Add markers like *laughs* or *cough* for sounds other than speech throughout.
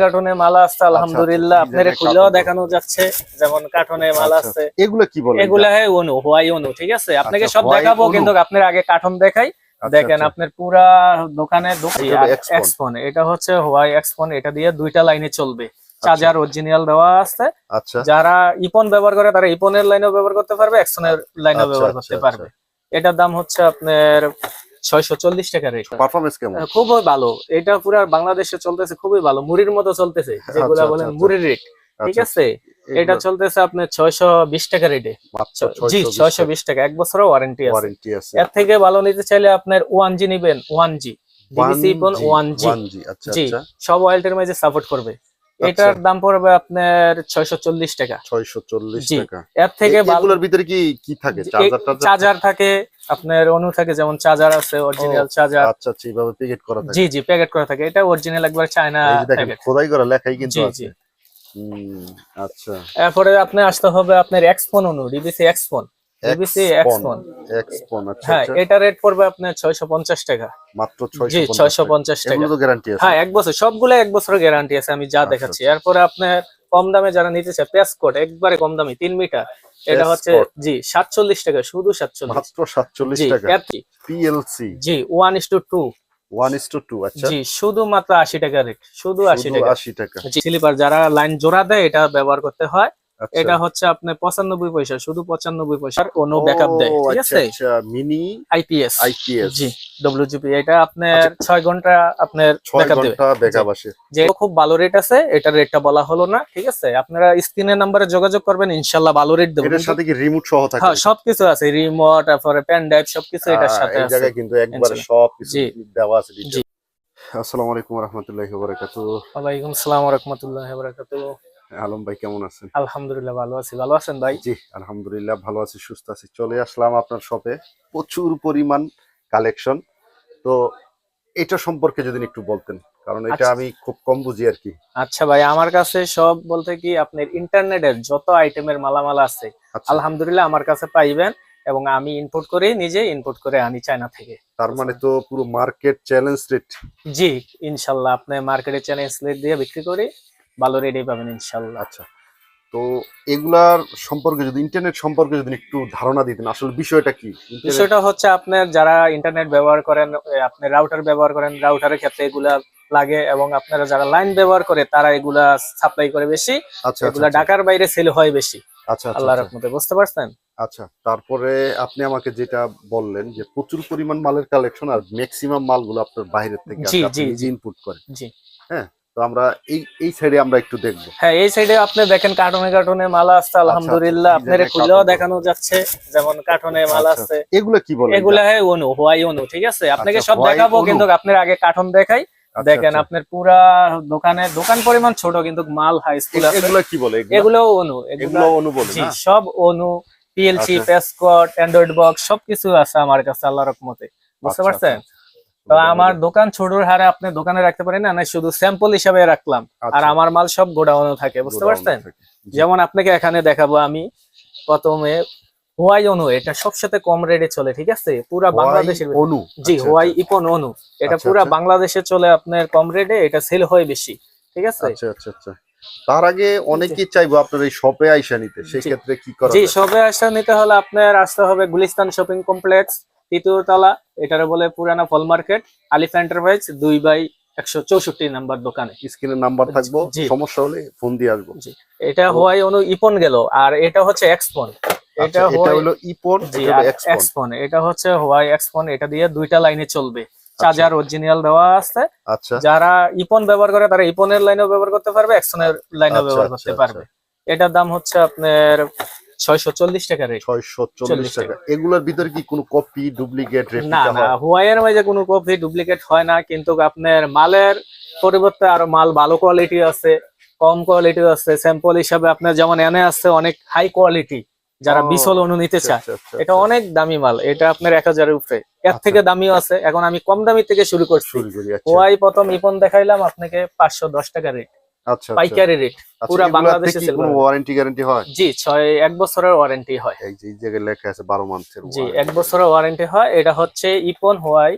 কার্টুনে মালা আছে আলহামদুলিল্লাহ। আচ্ছা, আপনার ডিজাইনের খুলেও দেখানো যাচ্ছে যেমন কার্টুনে মালা আচ্ছা, আছে এগুলো কি বলেন? এগুলা হয় অনু হোয়াই অনু ঠিক আছে? আপনাকে আচ্ছা, সব দেখাবো কিন্তু আপনার আগে কার্টুন দেখাই। আচ্ছা, দেখেন আচ্ছা। আপনার পুরা দোকানে এটা। এক্সপন হচ্ছে হোয়াই এক্সপন এটা দিয়ে দুইটা লাইনে চলবে। চার্জার অরিজিনাল দেওয়া আছে। আচ্ছা। যারা ইপন ব্যবহার করে তারা ইপনের লাইনেও ব্যবহার করতে পারবে এক্সনের লাইনেও আচ্ছা, ব্যবহার আচ্ছা, করতে আচ্ছা। পারবে। এটার দাম হচ্ছে আপনার ছয়শো চল্লিশ টাকা রেট পারফরমেন্স কেমন? খুবই ভালো। এটা পুরা বাংলাদেশে চলতেছে খুবই ভালো। মুড়ির মতো চলতেছে যেগুলা আচ্ছা, বলেন আচ্ছা। মুড়ির রেট ঠিক আচ্ছা, আছে এটা চলতেছে আপনার ছয়শো বিশ টাকা রেটে জি ছয়শো বিশ টাকা। এক বছরও ওয়ারেন্টি আছে। এর থেকে ভালো নিতে চাইলে আপনার ওয়ান জি নিবেন one G. DBC one G. 1G, আচ্ছা জি আচ্ছা। সব ওয়াইল্টের মাঝে সাপোর্ট করবে। এটার দাম পড়বে আপনার ছয়শো চল্লিশ টাকা। 640 জি। টাকা। এর থেকে এ- ভালো এগুলোর ভিতরে কি কি থাকে? চার্জার চার্জার থাকে? আপনার অনু থাকে যেমন চার্জার আছে অরিজিনাল চার্জার। আচ্ছা আচ্ছা এইভাবে প্যাকেট করা থাকে। জি জি প্যাকেট করা থাকে। এটা অরিজিনাল একবার চায়না প্যাকেট খোদাই করা লেখাই কিন্তু আছে। আচ্ছা। এরপরে আপনি আসতে হবে আপনার এক্সপন অনু ডিবিসি এক্সপন ডিবিসি এক্সপন এক্সপন আচ্ছা হ্যাঁ আচ্ছা। এটা রেট পড়বে আপনার ছয়শো পঞ্চাশ টাকা। মাত্র জি 650 টাকা। পঞ্চাশ টাকা। এগুলো তো গ্যারান্টি আছে। হ্যাঁ এক বছর সবগুলো এক গ্যারান্টি আছে আমি যা আচ্ছা, দেখাচ্ছি। এরপরে আপনার কম দামে যারা নিতে চায় একবারে কম দামি তিন মিটার। এটা হচ্ছে জি সাতচল্লিশ টাকা শুধু মাত্র 47 জি টাকা? পিএলসি জি ওয়ান ইস টু টু 1:2 আচ্ছা। জি শুধুমাত্র টাকা রেট শুধু আশি শুধু টাকা। 80 টাকা। স্লিপার যারা লাইন জোড়া দেয় এটা ব্যবহার করতে হয়। এটা হচ্ছে আপনার পঁচানব্বই পয়সা শুধু পঁচানব্বই পয়সার কোনো ব্যাকআপ দেয় ঠিক আচ্ছা, আছে? আচ্ছা মিনি আইপিএস আইপিএস জি ডব্লিউজিপি এটা আপনার আচ্ছা। ছয় ঘণ্টা আপনার ব্যাকআপ দেবে। যে খুব ভালো রেট আছে এটার রেটটা বলা হলো না ঠিক আছে? আপনারা স্ক্রিনের নাম্বারে যোগাযোগ করবেন ইনশাল্লাহ ভালো রেট দেবো। এটার সাথে কি রিমোট সহ থাকে? হ্যাঁ সবকিছু আছে রিমোট তারপরে পেন ড্রাইভ সবকিছু এটার আহ, সাথে এই আছে। জায়গায় কিন্তু একবারে ইনশাল্লাহ। সব দেওয়া আছে জি। আসসালামু আলাইকুম রাহমাতুল্লাহি ওয়া বারাকাতুহু। ওয়ালাইকুম আসসালাম রহমতুল্লাহ বারাকাতুহু। আলম ভাই কেমন আছেন? আলহামদুলিল্লাহ ভালো আছি। ভালো আছেন ভাই? জি আলহামদুলিল্লাহ ভালো আছি সুস্থ আছি। চলে আসলাম আপনার শপে। প্রচুর পরিমাণ কালেকশন। তো এটা সম্পর্কে যদি একটু বলতেন কারণ এটা আচ্ছা। আমি খুব কম বুঝি আর কি। আচ্ছা ভাই আমার কাছে সব বলতে কি আপনার ইন্টারনেটের যত আইটেমের মালামাল আছে আচ্ছা, আলহামদুলিল্লাহ আমার কাছে পাইবেন এবং আমি ইনপুট করে নিজে ইনপুট করে আনি চায়না থেকে। তার মানে তো পুরো মার্কেট চ্যালেঞ্জ রেট জি ইনশাল্লাহ আপনি মার্কেটে চ্যালেঞ্জ রেট দিয়ে বিক্রি করে ভালো রেটে পাবেন ইনশাল্লাহ। আচ্ছা তো এগুলার সম্পর্কে যদি ইন্টারনেট সম্পর্কে যদি একটু ধারণা দিতেন আসলে বিষয়টা কি? বিষয়টা হচ্ছে আপনার যারা ইন্টারনেট ব্যবহার করেন আপনি রাউটার ব্যবহার করেন রাউটারের ক্ষেত্রে এগুলা লাগে এবং আপনারা যারা লাইন ব্যবহার করে তারা এগুলা সাপ্লাই করে বেশি। আচ্ছা এগুলা আচ্ছা ঢাকার বাইরে সেল হয় বেশি। আচ্ছা আচ্ছা, আল্লাহর আচ্ছা। রহমতে বুঝতে পারছেন? আচ্ছা তারপরে আপনি আমাকে যেটা বললেন যে প্রচুর পরিমাণ মালের কালেকশন আর ম্যাক্সিমাম মালগুলো আপনার বাইরের থেকে আপনি। ইনপুট করেন। জি। হ্যাঁ তো আমরা এই এই সাইডে আমরা একটু দেখব। হ্যাঁ এই সাইডে আপনি দেখেন কার্টুনে কার্টুনে মালা আছে আলহামদুলিল্লাহ। আচ্ছা, আপনার খুলেও দেখানো যাচ্ছে যেমন কার্টুনে মালা আচ্ছা, আছে এগুলো কি এগুলা হয় অনু হোয়াই অনু ঠিক আছে? আপনাকে আচ্ছা, সব দেখাবো কিন্তু আপনার আগে কার্টুন দেখাই। আচ্ছা, দেখেন আচ্ছা। আপনার পুরা দোকানে দোকান পরিমাণ ছোট কিন্তু মাল হাই স্কুল আছে। এগুলো কি বলে? এগুলো অনু এগুলো অনুবলে সব অনু পিএলসি আচ্ছা। প্যাসকট অ্যান্ড্রয়েড বক্স সবকিছু আছে আমার কাছে আল্লাহ রকমতে বুঝতে আচ্ছা, পারছেন? আচ্ছা, তো আমার দোকান ছোটর হারে আপনি দোকানে রাখতে পারেন না শুধু স্যাম্পল হিসাবে রাখলাম। আচ্ছা, আর আমার মাল সব গোডাউনে থাকে বুঝতে পারছেন? যেমন আপনাকে এখানে দেখাবো আমি প্রথমে হোয়াই অনু এটা সবসাথে কম রেটে চলে ঠিক আছে? পুরা বাংলাদেশের অনু জি আচ্ছা, হোয়াই আচ্ছা, ইপন অনু এটা আচ্ছা, পুরা। বাংলাদেশে চলে আপনার কম রেটে এটা সেল হয় বেশি ঠিক আছে? আচ্ছা আচ্ছা আচ্ছা। তার আগে অনেকেই চাইব আপনার এই শপে আইসা নিতে সেই জি। ক্ষেত্রে কি করা জি? সবে আসা নিতে হলে আপনার আসতে হবে গুলিস্তান শপিং কমপ্লেক্স তৃতীয় তলা এটারে বলে পুরানা ফল মার্কেট আলিফ এন্টারপ্রাইজ দুই বাই একশো চৌষট্টি নাম্বার দোকানে। স্ক্রিনের নাম্বার থাকব সমস্যা হলে ফোন দিয়ে আসব। এটা অনু ইপন গেল আর এটা হচ্ছে এক্সপন। আচ্ছা, এটা হলো ইপন এটা এক্সপন। এক্সপন এটা হচ্ছে হোয়াই এক্সপন এটা দিয়ে দুইটা লাইনে চলবে। চার্জার অরিজিনাল দেওয়া আছে। আচ্ছা। যারা ইপন ব্যবহার করে তারা ইপনের লাইনেও ব্যবহার করতে পারবে এক্সনের লাইনেও আচ্ছা, ব্যবহার আচ্ছা, করতে আচ্ছা। পারবে এটার দাম হচ্ছে আপনার ছয়শো চল্লিশ টাকা রেট ছয়শো চল্লিশ টাকা। এগুলোর ভিতরে কি কোনো কপি ডুপ্লিকেট না না হয়? হুয়াইয়ের মাঝে কোনো কপি ডুপ্লিকেট হয় না কিন্তু আপনার মালের পরিবর্তে আরও মাল ভালো কোয়ালিটি আছে কম কোয়ালিটি আছে। স্যাম্পল হিসাবে আপনার যেমন এনে আছে অনেক হাই কোয়ালিটি যারা বিশল অনু নিতে আচ্ছা, চায়। আচ্ছা, আচ্ছা, এটা অনেক দামি মাল এটা আপনার এক হাজারের উপরে। এর। থেকে দামিও আছে এখন আমি কম দামি থেকে শুরু করছি। আচ্ছা। প্রথম ইপন দেখাইলাম আপনাকে পাঁচশো দশ টাকা রেট। পাইকারি রেট আচ্ছা, পুরা এগুলাতে বাংলাদেশে কি কোনো ওয়ারেন্টি গ্যারান্টি হয়? জি ছয় এক বছরের ওয়ারেন্টি হয়। এই যে জায়গায় লেখা আছে মান্থের জি এক বছরের ওয়ারেন্টি হয়। এটা হচ্ছে ইপন হোয়াই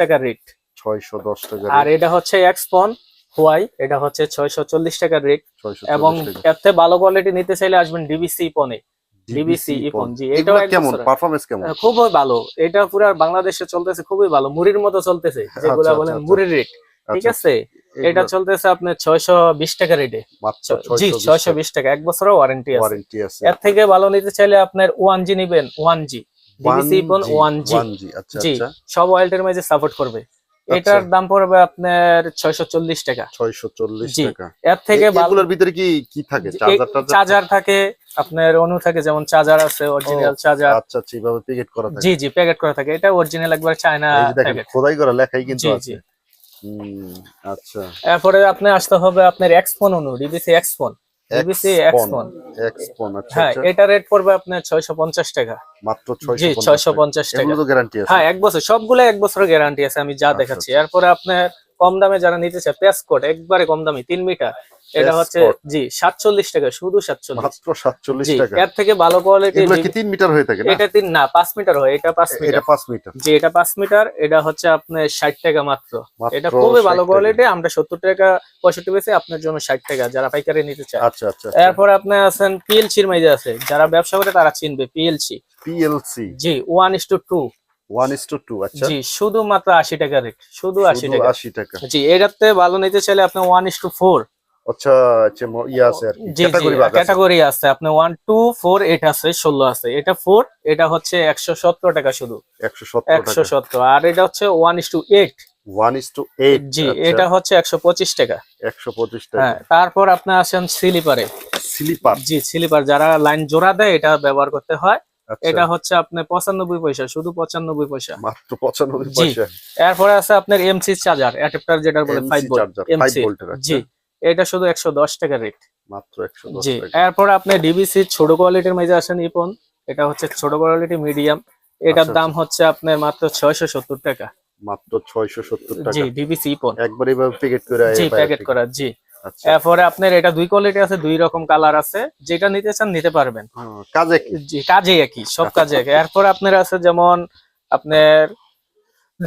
টাকা রেট টাকা আর এটা হচ্ছে এক্সপন হোয়াই এটা হচ্ছে রেট 640 এবং। ভালো কোয়ালিটি নিতে চাইলে আসবেন ডিবিসি পনে ডিবিসি ইপন জি এটাও এগুলো এক কেমন? পারফরম্যান্স কেমন? খুবই ভালো। এটা পুরো বাংলাদেশে চলতেছে খুবই ভালো। মুড়ির মতো চলতেছে যেগুলা আচ্ছা, বলেন আচ্ছা। মুড়ির রেট ঠিক আচ্ছা, আছে? এটা চলতেছে আপনার ছয়শো বিশ টাকা রেটে জি ছয়শো বিশ টাকা। এক বছরের ওয়ারেন্টি ওয়ারেন্টি আছে। এর থেকে ভালো নিতে চাইলে আপনার ওয়ান জি নিবেন ওয়ান জি ডিবিসি ইপন ওয়ান জি 1G আচ্ছা জি আচ্ছা। সব অয়েলটের মাঝে সাপোর্ট করবে। এটার দাম পড়বে আপনার ছয়শো চল্লিশ টাকা। 640 জি, টাকা। এর থেকে এ- ভিতরে কি কি থাকে? চার্জার চার্জার থাকে? আপনার অনু থাকে যেমন চার্জার আছে অরিজিনাল চার্জার আচ্ছা আচ্ছা এইভাবে প্যাকেট করা থাকে। জি জি প্যাকেট করা থাকে। এটা অরিজিনাল একবার চায়না খোদাই করা লেখাই কিন্তু আছে। আচ্ছা। এরপরে আপনি আসতে হবে আপনার এক্সপন অনু ডিবিসি এক্সপন ডিবিসি এক্সপন এক্সপন আচ্ছা হ্যাঁ আচ্ছা। এটা রেট পড়বে আপনার ছয়শো পঞ্চাশ টাকা। মাত্র জি 650 ছয়শো টাকা। এগুলো তো গ্যারান্টি আছে। হ্যাঁ এক বছর সবগুলো এক বছরের গ্যারান্টি আছে আমি যা আচ্ছা, দেখাচ্ছি। এরপরে আপনার কম দামে যারা নিতে চায় প্যাসকোট একবারে কম দামি তিন মিটার এটা হচ্ছে জি সাতচল্লিশ টাকা শুধু সাতচল্লিশ। মাত্র 47 টাকা। এর থেকে ভালো কোয়ালিটি 3 মিটার হয়ে থাকে এটা তিন না পাঁচ মিটার হয় এটা পাঁচ এটা মিটার। 5 মিটার। জি এটা পাঁচ মিটার এটা হচ্ছে আপনার ষাট টাকা মাত্র। এটা খুবই ভালো কোয়ালিটি আমরা সত্তর টাকা পঁয়ষট্টি বেশি আপনার জন্য ষাট টাকা যারা পাইকারি নিতে চায়। আচ্ছা আচ্ছা আচ্ছা। এরপর আপনি আছেন পিএলসির মাইজে আছে। যারা ব্যবসা করে তারা চিনবে পিএলসি। পিএলসি। জি ওয়ান ইস টু টু। 1:2 আচ্ছা। জি শুধুমাত্র আশি টাকা রেট শুধু আশি শুধু টাকা। 80 টাকা। জি এটাতে ভালো নিতে চাইলে আপনি ফোর। আচ্ছা আচ্ছা ইয়ে আছে আর ক্যাটাগরি আছে। ক্যাটাগরি আছে। আপনি এটা এটা হচ্ছে একশো সত্তর টাকা শুধু। 117 একশো টাকা। সত্তর আর এটা হচ্ছে ওয়ান ইস টু এইট। 1:8 জি আচ্ছা, এটা হচ্ছে একশো পঁচিশ টাকা। 125 হ্যাঁ টাকা। তারপর আপনি আসেন স্লিপারে স্লিপার জি স্লিপার যারা লাইন জোড়া দেয় এটা ব্যবহার করতে হয়। এটা হচ্ছে আপনার পঁচানব্বই পয়সা শুধু পঁচানব্বই পয়সা। মাত্র 95 জি, পয়সা। এরপরে আছে আপনার এমসি চার্জার অ্যাডাপ্টার যেটা বলে ফাইভ ভোল্ট চার্জার 5 এমসি ভোল্টের আচ্ছা জি এটা শুধু একশো দশ টাকা রেট মাত্র 110 জি এরপর আপনি ডিবিসি ছোট কোয়ালিটির মেজে আসেন ইপন এটা হচ্ছে ছোট কোয়ালিটি মিডিয়াম এটার আচ্ছা, দাম হচ্ছে আপনার মাত্র ছয়শো সত্তর টাকা। মাত্র 670 জি টাকা। ডিবিসি ইপন একবার এইভাবে প্যাকেট করে জি প্যাকেট করা জি। আচ্ছা এরপরে আপনার এটা দুই কোয়ালিটি আছে দুই রকম কালার আছে। যেটা নিতে চান নিতে পারবেন। কাজে কাজে একই সব কাজে একই। এরপরে আপনার আছে যেমন আপনার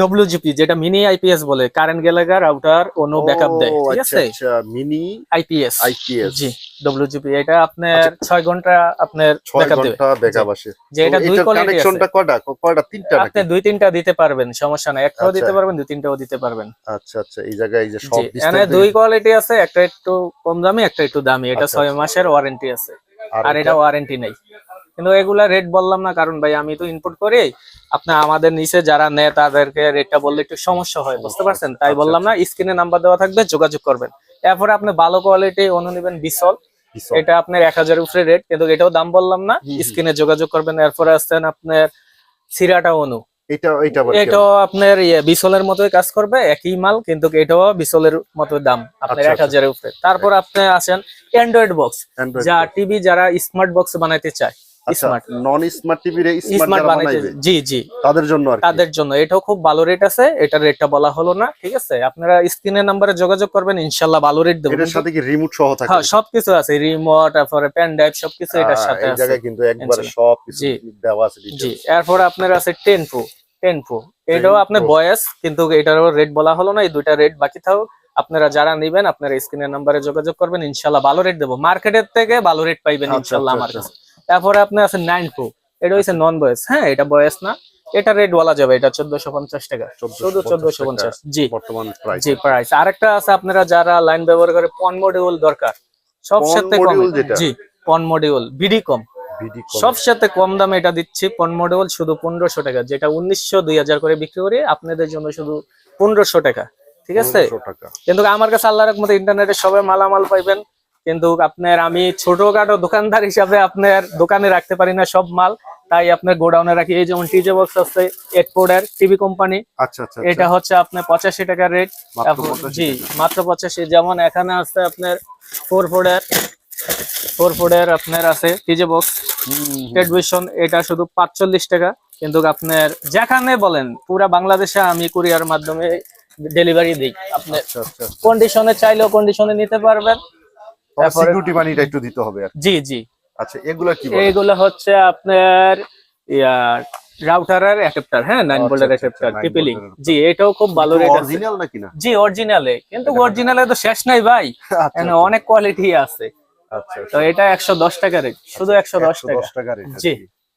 ডব্লিউজিপি যেটা মিনি আইপিএস বলে কারেন্ট গেলে রাউটার ও নো ব্যাকআপ দেয় ঠিক আচ্ছা, আছে? আচ্ছা মিনি আইপিএস আইপিএস জি ডব্লিউজিপি এটা আপনার ছয় ঘণ্টা আপনার ব্যাকআপ দেবে। ঘণ্টা ব্যাকআপ আসে। যে এটা দুই কোয়ালিটি কানেকশনটা কয়টা? কয়টা? তিনটা আপনি দুই তিনটা দিতে পারবেন সমস্যা নাই। একটাও আচ্ছা। দিতে পারবেন দুই তিনটাও দিতে পারবেন। আচ্ছা আচ্ছা এই জায়গায় এই যে সব এখানে দুই কোয়ালিটি আছে একটা একটু কম দামি একটা একটু দামি। এটা আচ্ছা, ছয় আচ্ছা। মাসের ওয়ারেন্টি আছে। আর এটা? ওয়ারেন্টি নেই। কিন্তু এগুলা রেট বললাম না কারণ ভাই আমি তো ইনপুট করি আপনার আমাদের নিচে যারা নেয় তাদেরকে রেটটা বললে একটু সমস্যা হয় বুঝতে পারছেন? তাই আচ্ছা, বললাম না স্ক্রিনে নাম্বার দেওয়া থাকবে যোগাযোগ করবেন। এরপরে আপনি ভালো কোয়ালিটি অনু নেবেন বিসল। এটা আপনার এক হাজার উপরে রেট কিন্তু এটাও দাম বললাম না। স্ক্রিনে যোগাযোগ করবেন। এরপরে আসছেন আপনার সিরাটা অনু এটাও আপনার ইয়ে বিসলের মতোই কাজ করবে একই মাল কিন্তু এটাও বিসলের মতো দাম আপনার আচ্ছা, এক হাজারের উপরে। তারপর আপনি আসেন অ্যান্ড্রয়েড বক্স যা টিভি যারা স্মার্ট বক্স বানাইতে চায় আচ্ছা স্মার্ট নন স্মার্ট টিভি রে স্মার্ট জি জি। তাদের জন্য আর তাদের জন্য। এটাও খুব ভালো রেট আছে এটার রেটটা বলা হলো না ঠিক আছে? আপনারা স্ক্রিনের নাম্বারে যোগাযোগ করবেন ইনশাল্লাহ ভালো রেট দেবো। এটার সাথে কি রিমোট সহ থাকে? হ্যাঁ সবকিছু আছে রিমোট তারপরে পেন ড্রাইভ সবকিছু এটার আহ, সাথে এই আছে। জায়গায় কিন্তু একবারে ইনশাল্লাহ। সব কিছু দেওয়া আছে জি এরপর আপনার আছে টেন প্রো টেন প্রো এটাও আপনার। বয়স কিন্তু এটারও রেট বলা হলো না এই দুইটা রেট বাকি থাকুক। আপনারা যারা নিবেন আপনারা স্ক্রিনের নাম্বারে যোগাযোগ করবেন ইনশাল্লাহ ভালো রেট দেবো। মার্কেটের থেকে ভালো রেট পাইবেন আচ্ছা, ইনশাল্লাহ আচ্ছা, আমার আচ্ছা। কাছে। তারপরে আপনার আছে নাইন প্রো এটা হচ্ছে নন বয়স হ্যাঁ এটা বয়স না। এটা রেট বলা যাবে এটা চোদ্দশো পঞ্চাশ টাকা। 1450 শুধু চোদ্দশো পঞ্চাশ জি। বর্তমান প্রাইস জি প্রাইস আরেকটা আছে আপনারা যারা লাইন ব্যবহার করে পন মডিউল দরকার সব সাথে কম। জি পন মডিউল বিডি কম বিডি সব সাথে কম দামে এটা দিচ্ছি পন মডিউল শুধু পনেরোশো টাকা যেটা উনিশশো দুই হাজার করে বিক্রি করি আপনাদের জন্য শুধু পনেরোশো টাকা। ঠিক আছে? কিন্তু আমার কাছে আল্লাহর রহমতে ইন্টারনেটে সবাই মালামাল পাইবেন কিন্তু আপনার আমি ছোটখাটো দোকানদার হিসাবে আপনার দোকানে রাখতে পারি না সব মাল। তাই আপনার গোডাউনে রাখি। এই যেমন টিজে বক্স আছে এডপোর্ডের টিভি কোম্পানি আচ্ছা আচ্ছা এটা হচ্ছে আপনার পঁচাশি টাকার রেট। জি মাত্র পঁচাশি। যেমন এখানে আছে আপনার ফোর ফোর্ডের ফোর ফোর্ডের আপনার আছে টিজে বক্স টেলিভিশন এটা শুধু পাঁচচল্লিশ টাকা। কিন্তু আপনার যেখানে বলেন পুরা বাংলাদেশে আমি কুরিয়ার মাধ্যমে ডেলিভারি দিই। আপনার আচ্ছা আচ্ছা কন্ডিশনে চাইলেও কন্ডিশনে নিতে পারবেন। সিকিউরিটি মানিটা একটু দিতে হবে জি জি। আচ্ছা এগুলা কি হচ্ছে আপনার রাউটারের অ্যাডাপ্টার হ্যাঁ? আচ্ছা, ভোল্টের আচ্ছা, অ্যাডাপ্টার আচ্ছা, টিপি 9 লিঙ্ক ভোল্টের জি এটাও খুব ভালো রেট আছে। অরিজিনাল নাকি না? জি অরিজিনালে কিন্তু অরিজিনালে তো শেষ নাই ভাই। *laughs* এখানে অনেক কোয়ালিটি আছে। আচ্ছা তো এটা একশো দশ টাকা রেট শুধু একশো দশ টাকা। 110 টাকা রেট জি।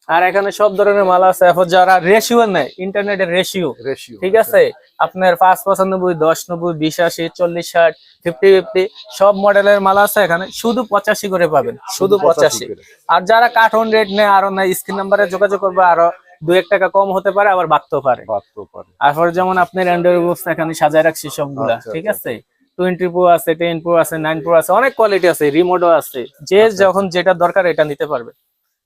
আর এখানে সব ধরনের মাল আছে। এখন যারা রেশিও নেয় ইন্টারনেটের রেশিও রেশিও ঠিক আছে? আপনার পাঁচ পঁচানব্বই দশ নব্বই বিশ আশি চল্লিশ ষাট ফিফটি ফিফটি সব মডেলের মাল আছে এখানে। শুধু পঁচাশি করে পাবেন। শুধু পঁচাশি আর যারা কার্টন রেট নেয় আরও নেয় স্ক্রিন নাম্বারে যোগাযোগ করবে আরও দু এক টাকা কম হতে পারে আবার বাড়তেও পারে। বাড়তেও পারে। তারপর যেমন আপনার অ্যান্ড্রয়েড বক্স এখানে সাজায় রাখছি সবগুলা আচ্ছা, ঠিক আচ্ছা, আছে? টোয়েন্টি প্রো আছে টেন প্রো আছে নাইন প্রো আছে অনেক কোয়ালিটি আছে রিমোটও আছে। যে আচ্ছা, যখন যেটা দরকার এটা নিতে পারবে।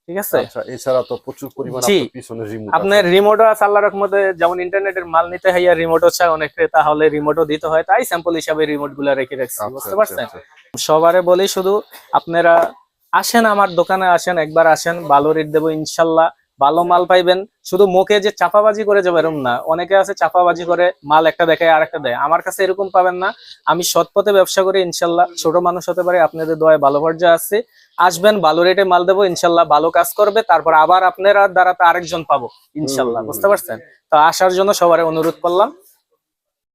ঠিক আছে? আচ্ছা এছাড়া তো প্রচুর পরিমাণ আপনার পিছনে রিমোট আপনার রিমোটও আছে আল্লাহ রহমতে যেমন ইন্টারনেটের মাল নিতে হয় আর রিমোটও চায় অনেক ক্রেতা হলে রিমোটও দিতে হয় তাই স্যাম্পল হিসাবে রিমোটগুলা রেখে রাখছি আচ্ছা, বুঝতে পারছেন? আচ্ছা, সবারে বলি শুধু আপনারা আসেন আমার দোকানে আসেন একবার আসেন ভালো রেট দেবো ইনশাল্লাহ। ভালো মাল পাইবেন। শুধু মুখে যে চাপাবাজি করে যাবে এরকম না। অনেকে আছে চাপাবাজি করে মাল একটা দেখায় আর একটা দেয়। আমার কাছে এরকম পাবেন না। আমি সৎ পথে ব্যবসা করি, ইনশাল্লাহ। ছোট মানুষ হতে পারে, আপনাদের দোয়ায় ভালো পর্যায়ে আছে। আসবেন, ভালো রেটে মাল দেবো, ইনশাল্লাহ। ভালো কাজ করবে, তারপর আবার আপনারা দ্বারা আরেকজন পাবো, ইনশাল্লাহ। বুঝতে পারছেন? তো আসার জন্য সবার অনুরোধ করলাম।